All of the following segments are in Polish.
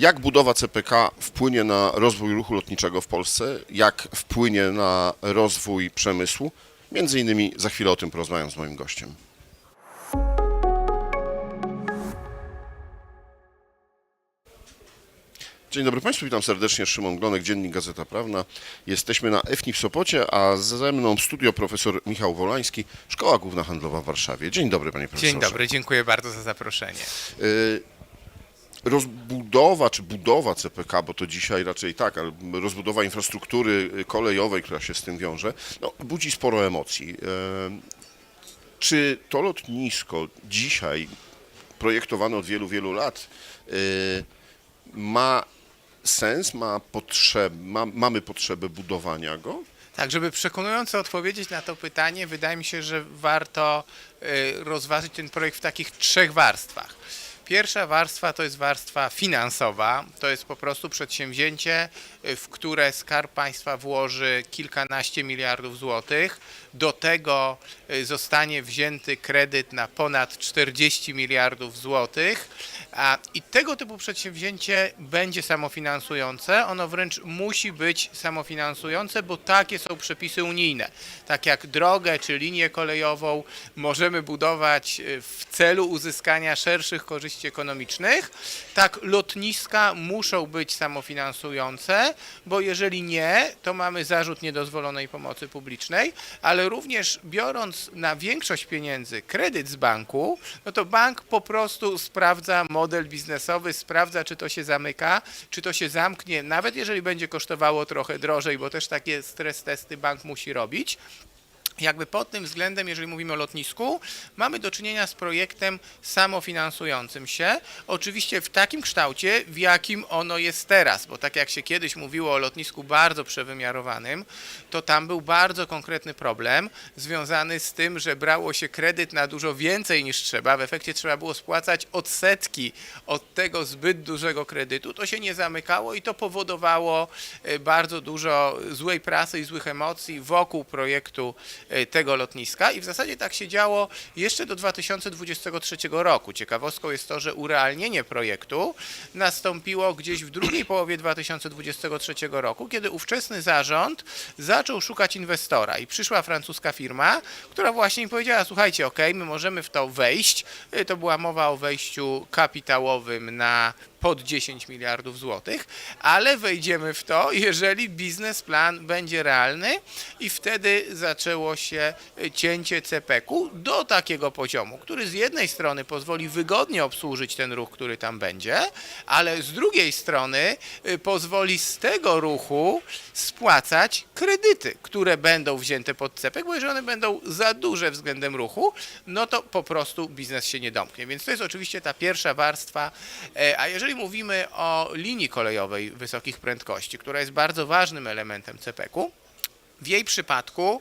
Jak budowa CPK wpłynie na rozwój ruchu lotniczego w Polsce? Jak wpłynie na rozwój przemysłu? Między innymi za chwilę o tym porozmawiam z moim gościem. Dzień dobry Państwu, witam serdecznie. Szymon Glonek, Dziennik Gazeta Prawna. Jesteśmy na EFNI w Sopocie, a ze mną w studio profesor Michał Wolański, Szkoła Główna Handlowa w Warszawie. Dzień dobry Panie Profesorze. Dzień dobry, dziękuję bardzo za zaproszenie. Y, Rozbudowa czy budowa CPK, bo to dzisiaj raczej tak, ale rozbudowa infrastruktury kolejowej, która się z tym wiąże, no, budzi sporo emocji. Y, Czy to lotnisko dzisiaj, projektowane od wielu, wielu lat, y, ma sens, ma potrzeb, ma, mamy potrzebę budowania go? Tak, żeby przekonująco odpowiedzieć na to pytanie, wydaje mi się, że warto y, rozważyć ten projekt w takich trzech warstwach. Pierwsza warstwa to jest warstwa finansowa. To jest po prostu przedsięwzięcie, w które Skarb Państwa włoży kilkanaście miliardów złotych. Do tego y, zostanie wzięty kredyt na ponad 40 miliardów złotych. I tego typu przedsięwzięcie będzie samofinansujące. Ono wręcz musi być samofinansujące, bo takie są przepisy unijne. Tak jak drogę czy linię kolejową możemy budować y, w celu uzyskania szerszych korzyści ekonomicznych, tak lotniska muszą być samofinansujące, bo jeżeli nie, to mamy zarzut niedozwolonej pomocy publicznej, ale również biorąc na większość pieniędzy kredyt z banku, no to bank po prostu sprawdza model biznesowy, sprawdza, czy to się zamyka, czy to się zamknie, nawet jeżeli będzie kosztowało trochę drożej, bo też takie stres testy bank musi robić. Jakby pod tym względem, jeżeli mówimy o lotnisku, mamy do czynienia z projektem samofinansującym się. Oczywiście w takim kształcie, w jakim ono jest teraz, bo tak jak się kiedyś mówiło o lotnisku bardzo przewymiarowanym, to tam był bardzo konkretny problem związany z tym, że brało się kredyt na dużo więcej niż trzeba. W efekcie trzeba było spłacać odsetki od tego zbyt dużego kredytu. To się nie zamykało i to powodowało e, bardzo dużo złej prasy i złych emocji wokół projektu e, tego lotniska i w zasadzie tak się działo jeszcze do 2023 roku. Ciekawostką jest to, że urealnienie projektu nastąpiło gdzieś w drugiej połowie 2023 roku, kiedy ówczesny zarząd zaczął szukać inwestora i przyszła francuska firma, która właśnie powiedziała, słuchajcie, ok, my możemy w to wejść. Y, To była mowa o wejściu kapitałowym na pod 10 miliardów złotych, ale wejdziemy w to, jeżeli biznesplan będzie realny i wtedy zaczęło się cięcie CPK-u do takiego poziomu, który z jednej strony pozwoli wygodnie obsłużyć ten ruch, który tam będzie, ale z drugiej strony y, pozwoli z tego ruchu spłacać kredyty, które będą wzięte pod CPK, bo jeżeli one będą za duże względem ruchu, no to po prostu biznes się nie domknie. Więc to jest oczywiście ta pierwsza warstwa. E, A jeżeli mówimy o linii kolejowej wysokich prędkości, która jest bardzo ważnym elementem CPK-u, w jej przypadku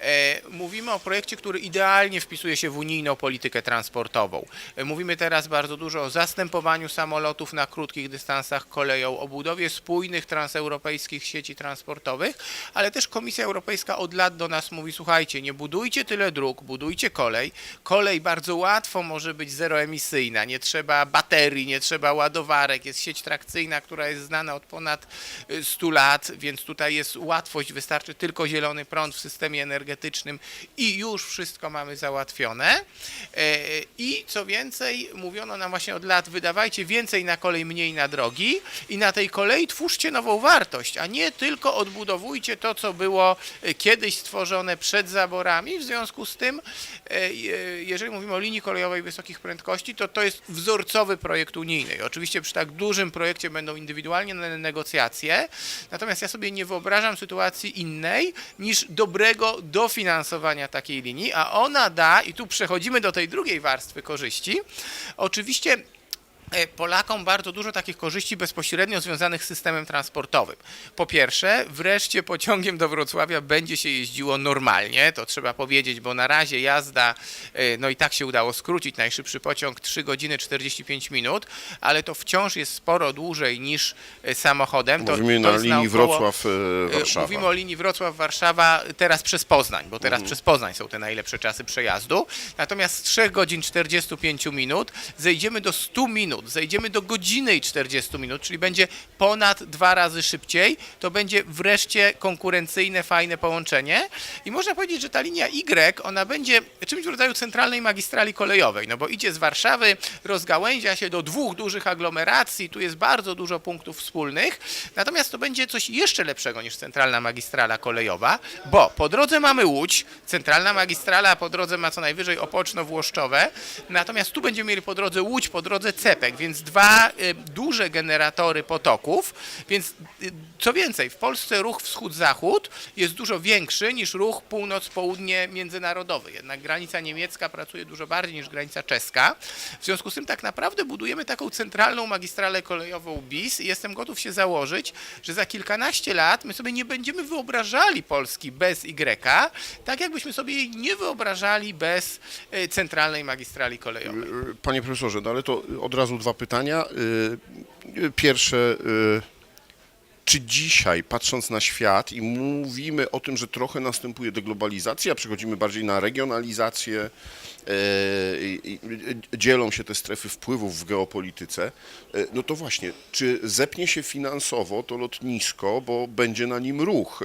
e, mówimy o projekcie, który idealnie wpisuje się w unijną politykę transportową. E, mówimy teraz bardzo dużo o zastępowaniu samolotów na krótkich dystansach koleją, o budowie spójnych transeuropejskich sieci transportowych, ale też Komisja Europejska od lat do nas mówi: słuchajcie, nie budujcie tyle dróg, budujcie kolej. Kolej bardzo łatwo może być zeroemisyjna, nie trzeba baterii, nie trzeba ładowarek, jest sieć trakcyjna, która jest znana od ponad y, 100 lat, więc tutaj jest łatwość, wystarczy tylko zielony prąd w systemie energetycznym i już wszystko mamy załatwione. E, I co więcej, mówiono nam właśnie od lat, wydawajcie więcej na kolej, mniej na drogi i na tej kolei twórzcie nową wartość, a nie tylko odbudowujcie to, co było e, kiedyś stworzone przed zaborami. W związku z tym, e, jeżeli mówimy o linii kolejowej wysokich prędkości, to to jest wzorcowy projekt unijny. Oczywiście przy tak dużym projekcie będą indywidualnie ne- negocjacje, natomiast ja sobie nie wyobrażam sytuacji innej niż dobrego dofinansowania takiej linii, a ona da, i tu przechodzimy do tej drugiej warstwy korzyści, oczywiście Polakom bardzo dużo takich korzyści bezpośrednio związanych z systemem transportowym. Po pierwsze, wreszcie pociągiem do Wrocławia będzie się jeździło normalnie, to trzeba powiedzieć, bo na razie jazda, e, no i tak się udało skrócić, najszybszy pociąg 3 godziny 45 minut, ale to wciąż jest sporo dłużej niż e, samochodem. To, Mówimy to na jest linii Wrocław-Warszawa. Mówimy o linii Wrocław-Warszawa teraz przez Poznań, bo teraz Mhm. przez Poznań są te najlepsze czasy przejazdu. Natomiast z 3 godzin 45 minut zejdziemy do 100 minut minut, zejdziemy do godziny i 40 minut, czyli będzie ponad dwa razy szybciej, to będzie wreszcie konkurencyjne, fajne połączenie. I można powiedzieć, że ta linia Y, ona będzie czymś w rodzaju centralnej magistrali kolejowej, no bo idzie z Warszawy, rozgałęzia się do dwóch dużych aglomeracji, tu jest bardzo dużo punktów wspólnych, natomiast to będzie coś jeszcze lepszego niż centralna magistrala kolejowa, bo po drodze mamy Łódź, centralna magistrala po drodze ma co najwyżej Opoczno-Włoszczowe, natomiast tu będziemy mieli po drodze Łódź, po drodze Więc dwa y, duże generatory potoków, więc y, co więcej, w Polsce ruch wschód-zachód jest dużo większy niż ruch północ-południe międzynarodowy, jednak granica niemiecka pracuje dużo bardziej niż granica czeska, w związku z tym tak naprawdę budujemy taką centralną magistralę kolejową BIS i jestem gotów się założyć, że za kilkanaście lat my sobie nie będziemy wyobrażali Polski bez Y, tak jakbyśmy sobie jej nie wyobrażali bez y, centralnej magistrali kolejowej. Panie profesorze, no ale to od razu dwa pytania. Y, Pierwsze, y, czy dzisiaj, patrząc na świat i mówimy o tym, że trochę następuje deglobalizacja, przechodzimy bardziej na regionalizację, y, dzielą się te strefy wpływów w geopolityce, no to właśnie, czy zepnie się finansowo to lotnisko, bo będzie na nim ruch,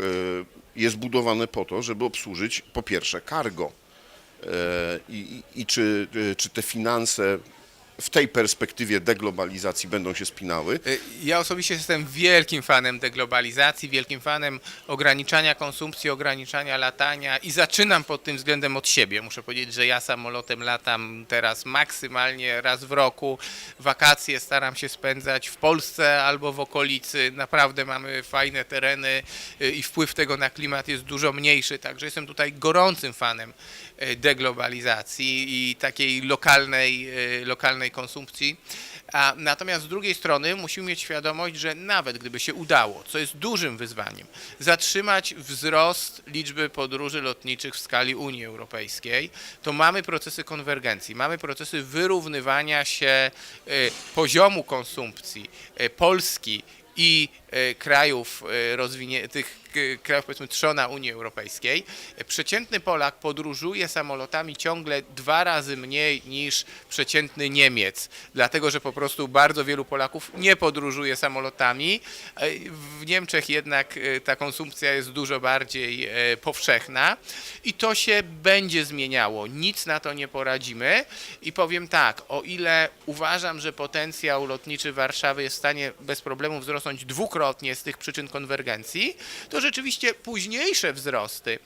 jest budowane po to, żeby obsłużyć po pierwsze cargo, I, i, i czy, czy te finanse w tej perspektywie deglobalizacji będą się spinały? Y, Ja osobiście jestem wielkim fanem deglobalizacji, wielkim fanem ograniczania konsumpcji, ograniczania latania i zaczynam pod tym względem od siebie. Muszę powiedzieć, że ja samolotem latam teraz maksymalnie raz w roku. Wakacje staram się spędzać w Polsce albo w okolicy. Naprawdę mamy fajne tereny y, i wpływ tego na klimat jest dużo mniejszy, także jestem tutaj gorącym fanem deglobalizacji i takiej lokalnej, y, lokalnej konsumpcji. A natomiast z drugiej strony musimy mieć świadomość, że nawet gdyby się udało, co jest dużym wyzwaniem, zatrzymać wzrost liczby podróży lotniczych w skali Unii Europejskiej, to mamy procesy konwergencji, mamy procesy wyrównywania się y, poziomu konsumpcji Polski i krajów y, rozwinie, tych y, krajów powiedzmy trzona Unii Europejskiej. Przeciętny Polak podróżuje samolotami ciągle dwa razy mniej niż przeciętny Niemiec, dlatego że po prostu bardzo wielu Polaków nie podróżuje samolotami. E, W Niemczech jednak e, ta konsumpcja jest dużo bardziej e, powszechna i to się będzie zmieniało. Nic na to nie poradzimy i powiem tak, o ile uważam, że potencjał lotniczy Warszawy jest w stanie bez problemu wzrosnąć dwukrotnie z tych przyczyn konwergencji, to rzeczywiście późniejsze wzrosty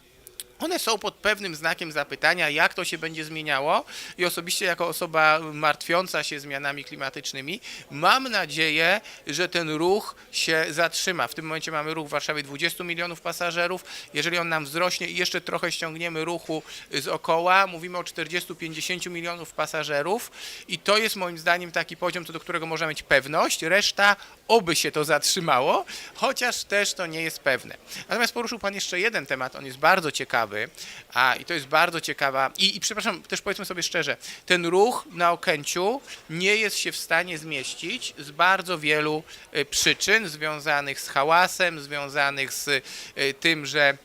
one są pod pewnym znakiem zapytania, jak to się będzie zmieniało i osobiście jako osoba martwiąca się zmianami klimatycznymi mam nadzieję, że ten ruch się zatrzyma. W tym momencie mamy ruch w Warszawie 20 milionów pasażerów. Jeżeli on nam wzrośnie i jeszcze trochę ściągniemy ruchu z okoła, mówimy o 40-50 milionów pasażerów i to jest moim zdaniem taki poziom, co do którego można mieć pewność. Reszta oby się to zatrzymało, chociaż też to nie jest pewne. Natomiast poruszył Pan jeszcze jeden temat, on jest bardzo ciekawy, a i to jest bardzo ciekawa i, i przepraszam, też powiedzmy sobie szczerze, ten ruch na Okęciu nie jest się w stanie zmieścić z bardzo wielu y, przyczyn związanych z hałasem, związanych z y, tym, że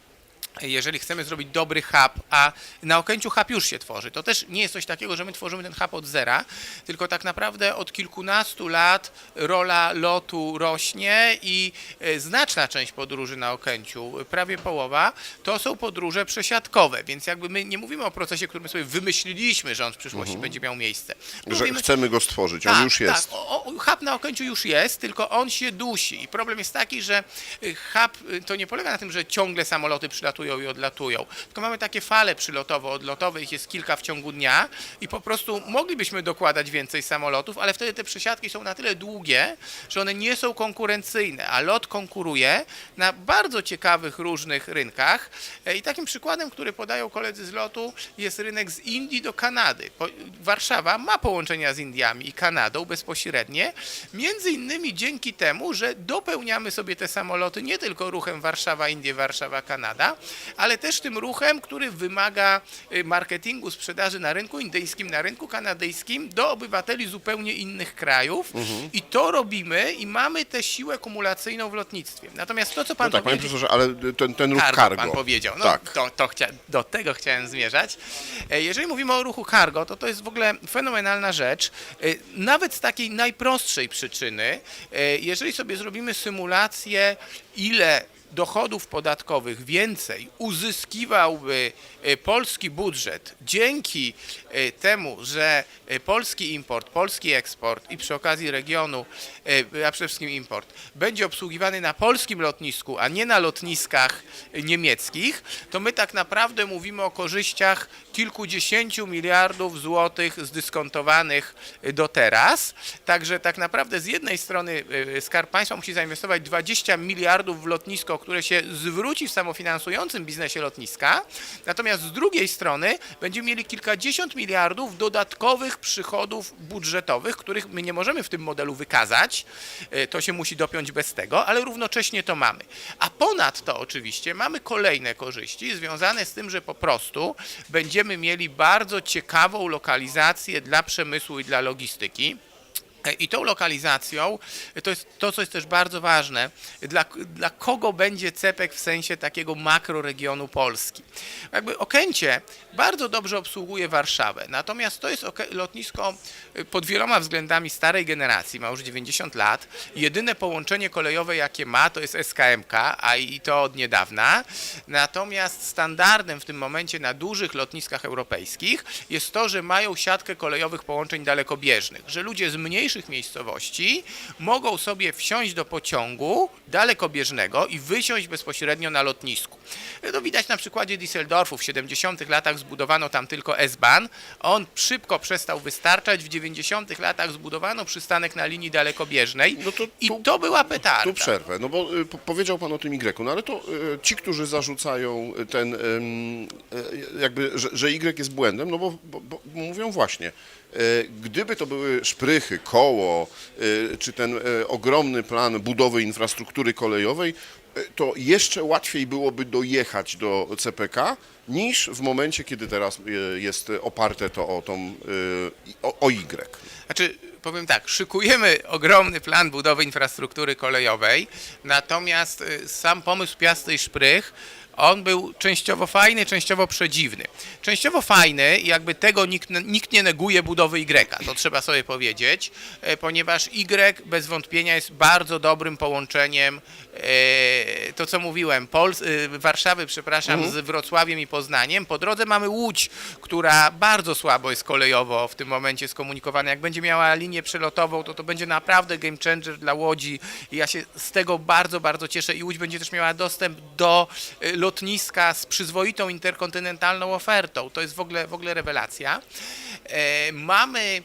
jeżeli chcemy zrobić dobry hub, a na Okęciu hub już się tworzy, to też nie jest coś takiego, że my tworzymy ten hub od zera, tylko tak naprawdę od kilkunastu lat rola lotu rośnie i e, znaczna część podróży na Okęciu, prawie połowa, to są podróże przesiadkowe, więc jakby my nie mówimy o procesie, który my sobie wymyśliliśmy, że on w przyszłości będzie miał miejsce. Że Mówimy- chcemy go stworzyć, on tak, już jest. Tak, o, o, hub na Okęciu już jest, tylko on się dusi. I problem jest taki, że y, hub to nie polega na tym, że ciągle samoloty i odlatują, tylko mamy takie fale przylotowo-odlotowe, ich jest kilka w ciągu dnia i po prostu moglibyśmy dokładać więcej samolotów, ale wtedy te przesiadki są na tyle długie, że one nie są konkurencyjne, a lot konkuruje na bardzo ciekawych różnych rynkach. E, I takim przykładem, który podają koledzy z lotu, jest rynek z Indii do Kanady. Warszawa ma połączenia z Indiami i Kanadą bezpośrednie, między innymi dzięki temu, że dopełniamy sobie te samoloty nie tylko ruchem Warszawa-Indie, Warszawa-Kanada, ale też tym ruchem, który wymaga y, marketingu, sprzedaży na rynku indyjskim, na rynku kanadyjskim do obywateli zupełnie innych krajów i to robimy i mamy tę siłę kumulacyjną w lotnictwie. Natomiast to, co pan No tak, panie powiedział... profesorze, ale ten, ten ruch Cargo, cargo. pan powiedział. No, tak. to, to chcia, do tego chciałem zmierzać. E, Jeżeli mówimy o ruchu cargo, to to jest w ogóle fenomenalna rzecz. E, Nawet z takiej najprostszej przyczyny, e, jeżeli sobie zrobimy symulację, ile dochodów podatkowych więcej uzyskiwałby e, polski budżet dzięki e, temu, że e, polski import, polski eksport i przy okazji regionu, a przede wszystkim import, będzie obsługiwany na polskim lotnisku, a nie na lotniskach niemieckich, to my tak naprawdę mówimy o korzyściach kilkudziesięciu miliardów złotych zdyskontowanych do teraz. Także tak naprawdę z jednej strony Skarb Państwa musi zainwestować 20 miliardów w lotnisko, które się zwróci w samofinansującym biznesie lotniska, natomiast z drugiej strony będziemy mieli kilkadziesiąt miliardów dodatkowych przychodów budżetowych, których my nie możemy w tym modelu wykazać, E, to się musi dopiąć bez tego, ale równocześnie to mamy. A ponadto oczywiście mamy kolejne korzyści związane z tym, że po prostu będziemy mieli bardzo ciekawą lokalizację dla przemysłu i dla logistyki. E, I tą lokalizacją, e, to jest to, co jest też bardzo ważne, dla, dla kogo będzie CEPEK w sensie takiego makroregionu Polski. Jakby Okęcie bardzo dobrze obsługuje Warszawę, natomiast to jest lotnisko e, pod wieloma względami starej generacji, ma już 90 lat. Jedyne połączenie kolejowe, jakie ma, to jest SKMK, a i to od niedawna. Natomiast standardem w tym momencie na dużych lotniskach europejskich jest to, że mają siatkę kolejowych połączeń dalekobieżnych, że ludzie z mniejszych miejscowości mogą sobie wsiąść do pociągu dalekobieżnego i wysiąść bezpośrednio na lotnisku. To widać na przykładzie Düsseldorfu. W 70 latach zbudowano tam tylko S-Bahn. On szybko przestał wystarczać. W 90 latach zbudowano przystanek na linii dalekobieżnej No to i tu- to była petarda. Tu przerwę, no bo y, po- powiedział Pan o tym Y, no ale to y, ci, którzy zarzucają ten, ym, y, jakby, że, że Y jest błędem, no bo, bo, bo mówią właśnie, y, gdyby to były szprychy, koło, y, czy ten y, ogromny plan budowy infrastruktury kolejowej, to jeszcze łatwiej byłoby dojechać do CPK niż w momencie, kiedy teraz jest oparte to o tą, o, o Y. Znaczy, powiem tak, szykujemy ogromny plan budowy infrastruktury kolejowej, natomiast sam pomysł Piasty i Szprych, on był częściowo fajny, częściowo przedziwny. Częściowo fajny, i jakby tego nikt, nikt nie neguje budowy Y, to trzeba sobie powiedzieć, e, ponieważ Y bez wątpienia jest bardzo dobrym połączeniem, e, to co mówiłem, Pol e, Warszawy, przepraszam, z Wrocławiem i Poznaniem. Po drodze mamy Łódź, która bardzo słabo jest kolejowo w tym momencie skomunikowana. Jak będzie miała linię przelotową, to to będzie naprawdę game changer dla Łodzi i ja się z tego bardzo, bardzo cieszę i Łódź będzie też miała dostęp do e, lotniska z przyzwoitą interkontynentalną ofertą. To jest w ogóle, w ogóle rewelacja. E, mamy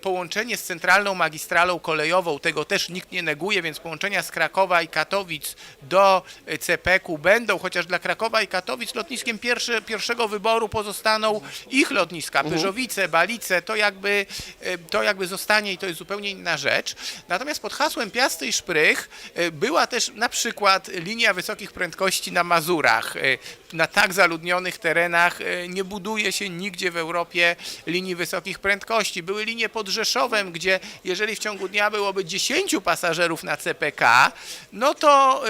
połączenie z centralną magistralą kolejową, tego też nikt nie neguje, więc połączenia z Krakowa i Katowic do e, CPK-u będą, chociaż dla Krakowa i Katowic lotniskiem pierwszy, pierwszego wyboru pozostaną ich lotniska, Pyżowice, Balice, to jakby, e, to jakby zostanie i to jest zupełnie inna rzecz. Natomiast pod hasłem Piasty i Szprych e, była też na przykład linia wysokich prędkości na Mazurach. E, Na tak zaludnionych terenach e, nie buduje się nigdzie w Europie linii wysokich prędkości. Były linie pod Rzeszowem, gdzie jeżeli w ciągu dnia byłoby 10 pasażerów na CPK, no to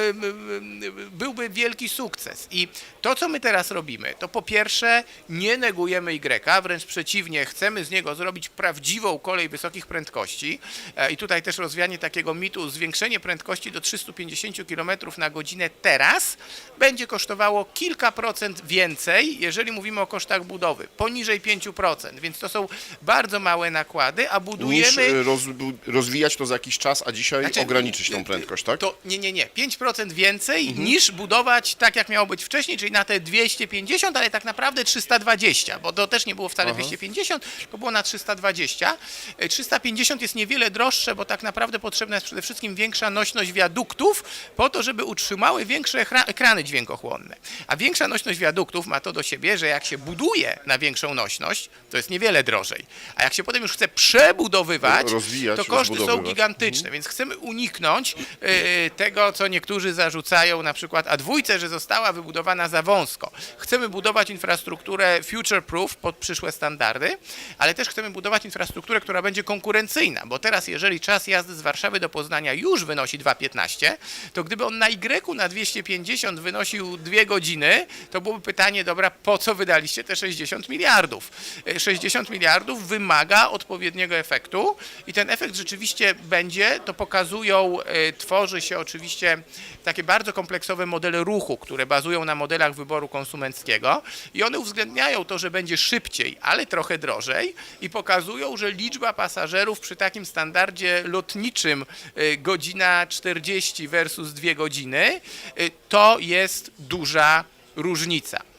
byłby wielki sukces. I to, co my teraz robimy, to po pierwsze nie negujemy Y, wręcz przeciwnie, chcemy z niego zrobić prawdziwą kolej wysokich prędkości. E, I tutaj też rozwianie takiego mitu, zwiększenie prędkości do 350 km na godzinę teraz będzie kosztowało kilka procent więcej, jeżeli mówimy o kosztach budowy, poniżej 5%, więc to są bardzo małe nakłady, a Niż budujemy... y, roz, rozwijać to za jakiś czas, a dzisiaj Znaczy, ograniczyć tą prędkość, tak? To nie, nie, nie. 5% więcej Mhm. niż budować tak, jak miało być wcześniej, czyli na te 250, ale tak naprawdę 320, bo to też nie było wcale 250, tylko było na 320. E, 350 jest niewiele droższe, bo tak naprawdę potrzebna jest przede wszystkim większa nośność wiaduktów po to, żeby utrzymały większe ekra- ekrany dźwiękochłonne. A większa nośność wiaduktów ma to do siebie, że jak się buduje na większą nośność, to jest niewiele drożej. A jak się potem już chce przebudowywać, Rozwijać, to koszty są gigantyczne, więc chcemy uniknąć e, tego, co niektórzy zarzucają na przykład a dwójce, że została wybudowana za wąsko. Chcemy budować infrastrukturę future-proof pod przyszłe standardy, ale też chcemy budować infrastrukturę, która będzie konkurencyjna, bo teraz jeżeli czas jazdy z Warszawy do Poznania już wynosi 2,15, to gdyby on na Y na 250 wynosił 2 godziny, to byłoby pytanie, dobra, po co wydaliście te 60 miliardów? E, 60 miliardów wymaga odpowiedniego efektu i ten efekt rzeczywiście będzie, to pokazują, e, tworzy się oczywiście takie bardzo kompleksowe modele ruchu, które bazują na modelach wyboru konsumenckiego i one uwzględniają to, że będzie szybciej, ale trochę drożej i pokazują, że liczba pasażerów przy takim standardzie lotniczym e, godzina 40 versus 2 godziny, e, to jest duża różnica.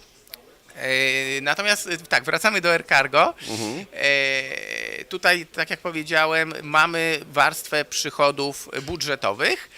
E, Natomiast e, tak, wracamy do Air Cargo. E, Tutaj, tak jak powiedziałem, mamy warstwę przychodów budżetowych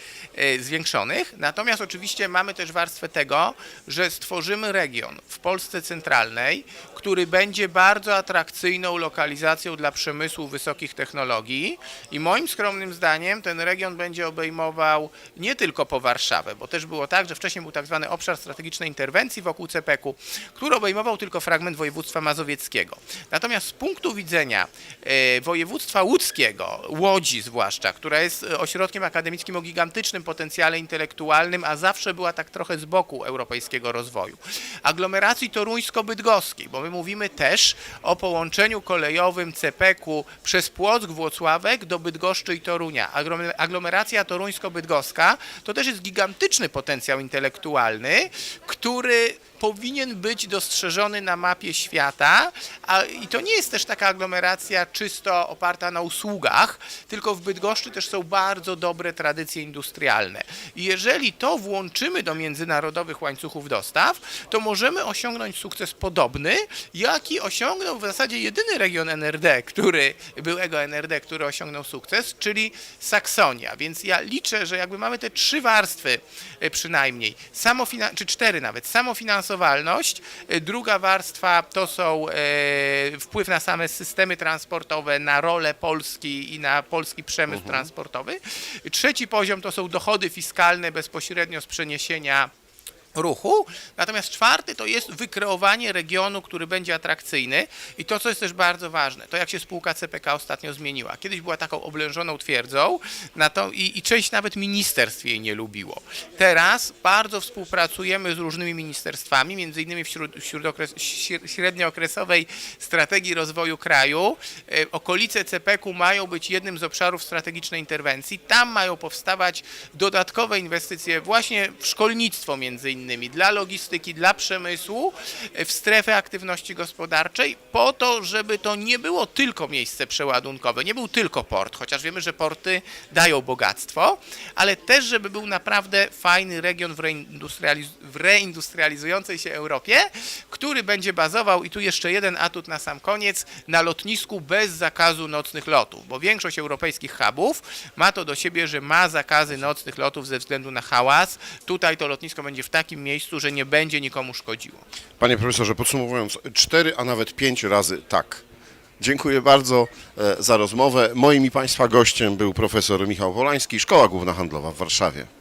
zwiększonych, natomiast oczywiście mamy też warstwę tego, że stworzymy region w Polsce centralnej, który będzie bardzo atrakcyjną lokalizacją dla przemysłu wysokich technologii i moim skromnym zdaniem ten region będzie obejmował nie tylko po Warszawę, bo też było tak, że wcześniej był tak zwany obszar strategicznej interwencji wokół CPK-u, który obejmował tylko fragment województwa mazowieckiego. Natomiast z punktu widzenia e, województwa łódzkiego, Łodzi zwłaszcza, która jest e, ośrodkiem akademickim o gigantycznym potencjale intelektualnym, a zawsze była tak trochę z boku europejskiego rozwoju. Aglomeracji toruńsko-bydgoskiej, bo my mówimy też o połączeniu kolejowym CPK-u przez Płock, Włocławek do Bydgoszczy i Torunia. Aglomer- Aglomeracja toruńsko-bydgoska to też jest gigantyczny potencjał intelektualny, który powinien być dostrzeżony na mapie świata, a, i to nie jest też taka aglomeracja czysto oparta na usługach, tylko w Bydgoszczy też są bardzo dobre tradycje industrialne. I jeżeli to włączymy do międzynarodowych łańcuchów dostaw, to możemy osiągnąć sukces podobny, jaki osiągnął w zasadzie jedyny region NRD, który, byłego NRD, który osiągnął sukces, czyli Saksonia. Więc ja liczę, że jakby mamy te trzy warstwy e, przynajmniej, samofina- czy cztery nawet, samofinansowalność, e, druga warstwa to są e, wpływ na same systemy transportowe, na rolę Polski i na polski przemysł transportowy. Trzeci poziom to są dochody fiskalne bezpośrednio z przeniesienia ruchu. Natomiast czwarty to jest wykreowanie regionu, który będzie atrakcyjny i to, co jest też bardzo ważne, to jak się spółka CPK ostatnio zmieniła. Kiedyś była taką oblężoną twierdzą na to, i, i część nawet ministerstw jej nie lubiło. Teraz bardzo współpracujemy z różnymi ministerstwami, między innymi w śród, wśród okres, śr- średniookresowej strategii rozwoju kraju. E, Okolice CPK-u mają być jednym z obszarów strategicznej interwencji. Tam mają powstawać dodatkowe inwestycje właśnie w szkolnictwo między innymi, dla logistyki, dla przemysłu, e, w strefę aktywności gospodarczej, po to, żeby to nie było tylko miejsce przeładunkowe, nie był tylko port, chociaż wiemy, że porty dają bogactwo, ale też, żeby był naprawdę fajny region w, reindustrializ- w reindustrializującej się Europie, który będzie bazował, i tu jeszcze jeden atut na sam koniec, na lotnisku bez zakazu nocnych lotów, bo większość europejskich hubów ma to do siebie, że ma zakazy nocnych lotów ze względu na hałas. Tutaj to lotnisko będzie w takim miejscu, że nie będzie nikomu szkodziło. Panie profesorze, podsumowując, cztery, a nawet pięć razy tak. Dziękuję bardzo e, za rozmowę. Moim i Państwa gościem był profesor Michał Polański, Szkoła Główna Handlowa w Warszawie.